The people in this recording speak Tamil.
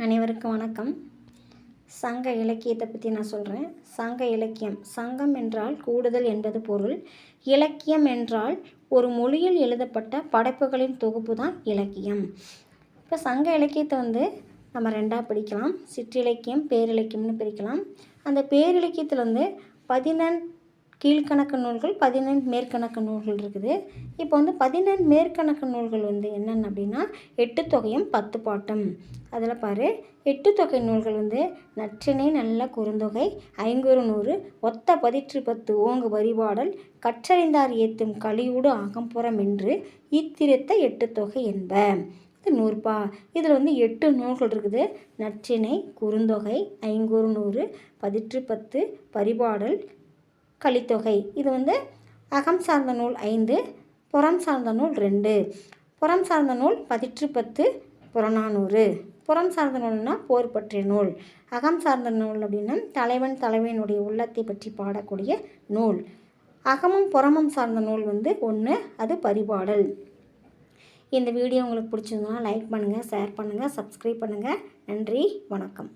அனைவருக்கும் வணக்கம். சங்க இலக்கியத்தை பற்றி நான் சொல்கிறேன் சங்க இலக்கியம். சங்கம் என்றால் கூடுதல் என்பது பொருள். இலக்கியம் என்றால் ஒரு மொழியில் எழுதப்பட்ட படைப்புகளின் தொகுப்பு தான் இலக்கியம். இப்போ சங்க இலக்கியத்தை வந்து நம்ம ரெண்டாக பிடிக்கலாம் சிற்றிலக்கியம் பேரிலக்கியம்னு பிரிக்கலாம். அந்த பேரிலக்கியத்தில் வந்து பதினெண் கீழ்கணக்கு நூல்கள் பதினெண் மேற்கணக்கு நூல்கள் இருக்குது. இப்போ வந்து பதினெண் மேற்கணக்கு நூல்கள் வந்து என்னென்ன அப்படின்னா எட்டு தொகையும் பத்து பாட்டம். அதில் பாரு எட்டு தொகை நூல்கள் வந்து நற்றினை நல்ல குறுந்தொகை ஐங்குறு நூறு ஒத்த பதிற்று பத்து ஓங்கு வரிபாடல் கற்றறிந்தார் ஏத்தும் கலியூடு அகம்புறம் என்று இத்திருத்த எட்டு தொகை என்ப. இது நூறுபா. இதில் வந்து எட்டு நூல்கள் இருக்குது. நற்றினை குறுந்தொகை ஐங்குறு நூறு பதிற்று பத்து பரிபாடல் கலித்தொகை. இது வந்து அகம் சார்ந்த நூல் ஐந்து புறம் சார்ந்த நூல் ரெண்டு. புறம் சார்ந்த நூல் பதிற்று பத்து புறநானூறு. புறம் சார்ந்த நூல்னா போர் பற்றிய நூல். அகம் சார்ந்த நூல் அப்படின்னா தலைவன் தலைவனுடைய உள்ளத்தை பற்றி பாடக்கூடிய நூல். அகமும் புறமும் சார்ந்த நூல் வந்து ஒன்று அது பரிபாடல். இந்த வீடியோ உங்களுக்கு பிடிச்சிருந்தனா லைக் பண்ணுங்கள் ஷேர் பண்ணுங்கள் சப்ஸ்கிரைப் பண்ணுங்கள் நன்றி வணக்கம்.